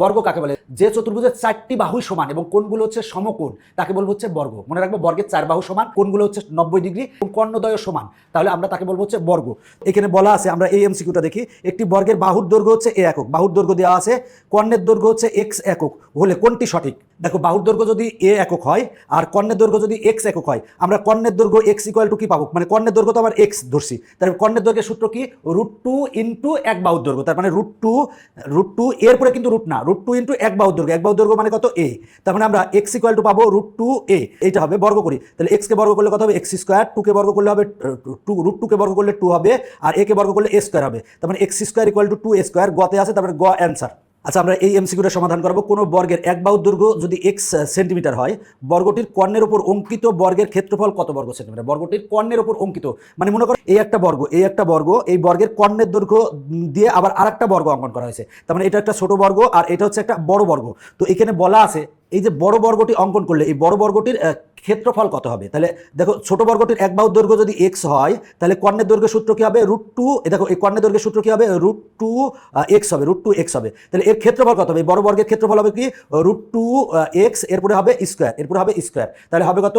বর্গ কাকে বলে? যে চতুর্ভুজের চারটি বাহু সমান এবং কোনগুলো হচ্ছে সমকোণ, তাকে বলব হচ্ছে বর্গ। মনে রাখব বর্গের চার বাহু সমান, কোনগুলো হচ্ছে নব্বই ডিগ্রি এবং কর্ণদয় সমান। তাহলে আমরা তাকে বলব হচ্ছে বর্গ। এখানে বলা আছে, আমরা এই এমসিকিউটা দেখি, একটি বর্গের বাহুর দৈর্ঘ্য হচ্ছে এ একক। বাহুর দৈর্ঘ্য দেওয়া আছে, কর্ণের দৈর্ঘ্য হচ্ছে এক্স একক। হলে কোনটি সঠিক? দেখো বাহুর দৈর্ঘ্য যদি এ একক হয়, আর কর্ণের দৈর্ঘ্য যদি এক্স একক হয়, আমরা কর্ণের দৈর্ঘ্য এক্স ইকুয়াল টু কি পাবো? মানে কর্ণের দৈর্ঘ্য তো আমার এক্স ধরছি। তাহলে কর্ণের দৈর্ঘ্যের সূত্র কি? রুট টু ইন্টু এক বাহুর দৈর্ঘ্য। তার মানে রুট টু রুট টু এরপরে কিন্তু রুট না। রুট টু ইন্টু এক বাহুর দৈর্ঘ্য। এক বাহুর দৈর্ঘ্য মানে কত? এ তার মানে আমরা এক্স ইকুয়াল টু পাবো রুট টু এ এইটা হবে বর্গ করি। তাহলে এক্সকে বর্গ করলে কত হবে? এক্স স্কোয়ার টুকে বর্গ করলে হবে টু রুট টুকে বর্গ করলে টু হবে, আর একে বর্গ করলে এ স্কোয়ার হবে। তার মানে x square equal to two A square গতে আছে তারপরে গ অ্যান্সার আচ্ছা আমরা এই এমসিকিউটা সমাধান করব। কোনো বর্গের এক বাহুর দৈর্ঘ্য যদি এক্স সেন্টিমিটার হয়, বর্গটির কর্ণের উপর অঙ্কিত বর্গের ক্ষেত্রফল কত বর্গ সেন্টিমিটার বর্গটির কর্ণের উপর অঙ্কিত। মানে মনে করো এই একটা বর্গ, এই একটা বর্গ, এই বর্গের কর্ণের দৈর্ঘ্য দিয়ে আবার আরেকটা বর্গ অঙ্কন করা হয়েছে। তার মানে এটা একটা ছোট বর্গ আর এটা হচ্ছে একটা বড় বর্গ। তো এখানে বলা আছে, এই যে বড় বর্গটি অঙ্কন করলে, এই বড় বর্গটির ক্ষেত্রফল কত হবে? তাহলে দেখো, ছোট বর্গটির এক বাহুর দৈর্ঘ্য যদি এক্স হয়, তাহলে কর্ণের দৈর্ঘ্য সূত্র কী হবে? রুট টু দেখো, এই কর্ণের দৈর্ঘ্য সূত্র কী হবে? রুট টু এক্স হবে, রুট টু এক্স হবে। তাহলে এর ক্ষেত্রফল কত হবে? বড় বর্গের ক্ষেত্রফল হবে কি? রুট টু এক্স এরপরে হবে স্কোয়ার, এরপরে হবে স্কোয়ার। তাহলে হবে কত?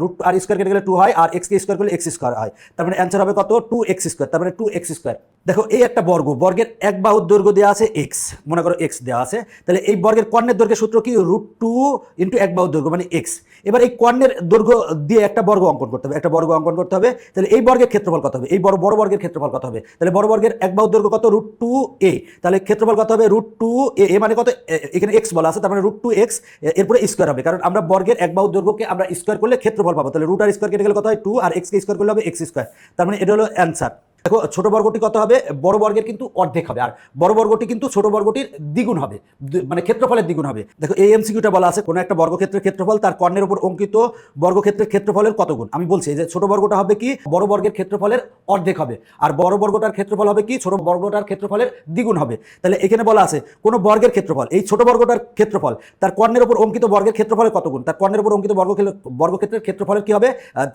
রুট আর স্কোয়ার কেটে গেলে টু হয়, আর এক্সকে স্কোয়ার করলে এক্স স্কোয়ার হয়। তার মানে অ্যান্সার হবে কত? টু এক্স স্কোয়ার তার মানে টু এক্স স্কোয়ার দেখো, এই একটা বর্গ, বর্গের এক বাহুর দৈর্ঘ্য দেওয়া আছে এক্স মনে করো এক্স দেওয়া আছে। তাহলে এই বর্গের কর্ণের দৈর্ঘ্যের সূত্র কি? রুট টু ইন্টু এক বাহুর দৈর্ঘ্য মানে এক্স এবার এই কর্ণের দৈর্ঘ্য দিয়ে একটা বর্গ অঙ্কন করতে হবে, একটা বর্গ অঙ্কন করতে হবে, তাহলে এই বর্গের ক্ষেত্রফল কত হবে? এই বড় বড় বর্গের ক্ষেত্রফল কত হবে? তাহলে বড় বর্গের এক বাহু দৈর্ঘ্য কত? Root two A. তাহলে ক্ষেত্রফল কত হবে? রুট টু এ। এ মানে কত? এখানে এক্স বলা আছে, তার মানে রুট টু এক্স এরপরে স্কোয়ার হবে। কারণ আমরা বর্গের এক বাহু দৈর্ঘ্যকে আমরা স্কোয়ার করলে ক্ষেত্রফল পাবো। তাহলে রুট আর স্কোয়ার কেটে গেলে কত হয়? টু, আর এক্সকে স্কোয়ার করলে হবে এক্স স্কোয়ার। তার মানে এটা হলো অ্যান্সার। দেখো, ছোট বর্গটি কত হবে? বড় বর্গের কিন্তু অর্ধেক হবে। আর বড় বর্গটি কিন্তু ছোট বর্গটির দ্বিগুণ হবে। মানে ক্ষেত্রফলের দ্বিগুণ হবে। দেখো, এই এমসিকিউটা বলা আছে, কোনো একটা বর্গক্ষেত্রের ক্ষেত্রফল তার কর্ণের উপর অঙ্কিত বর্গক্ষেত্রের ক্ষেত্রফলের কত গুণ? আমি বলছি যে ছোট বর্গটা হবে কি? বড় বর্গের ক্ষেত্রফলের অর্ধেক হবে। আর বড় বর্গটার ক্ষেত্রফল হবে কি? ছোট বর্গটার ক্ষেত্রফলের দ্বিগুণ হবে। তাহলে এখানে বলা আছে, কোনো বর্গের ক্ষেত্রফল, এই ছোট বর্গটার ক্ষেত্রফল, তার কর্ণের উপর অঙ্কিত বর্গের ক্ষেত্রফলের কত গুণ? তার কর্ণের উপর অঙ্কিত বর্গ বর্গক্ষেত্রের ক্ষেত্রফলের কি হবে?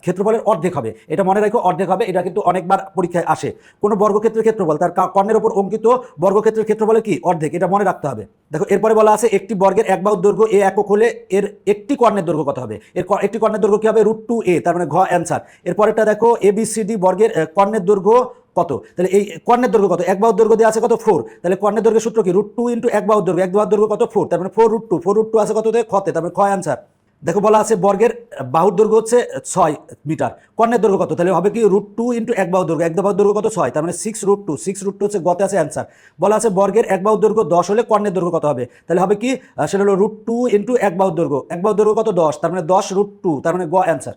ক্ষেত্রফলের অর্ধেক হবে। এটা মনে রাখো, অর্ধেক হবে। এটা কিন্তু অনেকবার পরীক্ষায় আসে। কোনো বর্গক্ষেত্রের ক্ষেত্রফল, তার কর্ণের উপর অঙ্কিত বর্গক্ষেত্রের ক্ষেত্রফলের কি? অর্ধেক, এটা মনে রাখতে হবে। দেখো, এরপরে বলা আছে একটি বর্গের এক বাহুর দৈর্ঘ্য এ একক হলে এর একটি কর্ণের দৈর্ঘ্য কত হবে? এর একটি কর্ণের দৈর্ঘ্য কি হবে? রুট টু এ, তার মানে ঘ অ্যান্সার। এরপরেরটা দেখো, এ, বি, সি, ডি বর্গের কর্ণের দৈর্ঘ্য কত? তাহলে এই কর্ণের দৈর্ঘ্য কত? এক বাহুর দৈর্ঘ্য দিয়ে আছে কত? ফোর। তাহলে কর্ণের দৈর্ঘ্য সূত্র কি? রুট টু ইন্টু এক বাহুর দৈর্ঘ্য, এক বাহুর দৈর্ঘ্য কত? ফোর। তার মানে four root two, four root two আছে কত খতে তারপরে ক্ষয় অ্যান্সার। দেখো বলা আছে বর্গের বাহুর দৈর্ঘ্য হচ্ছে ছয় মিটার। কর্ণের দৈর্ঘ্য কত? তাহলে হবে কি রুট টু ইন্টু এক বাহুর দৈর্ঘ্য। এক বাহুর দৈর্ঘ্য কত? ছয়। তার মানে six root two six root two হচ্ছে গতে আছে অ্যান্সার বলা আছে বর্গের এক বাহুর দৈর্ঘ্য দশ হলে কর্ণের দৈর্ঘ্য কত হবে? তাহলে হবে কি সেটা হলো রুট টু ইন্টু এক বাহুর দৈর্ঘ্য। এক বাহুর দৈর্ঘ্য কত? দশ। তার মানে দশ রুট টু তার মানে গ অ্যান্সার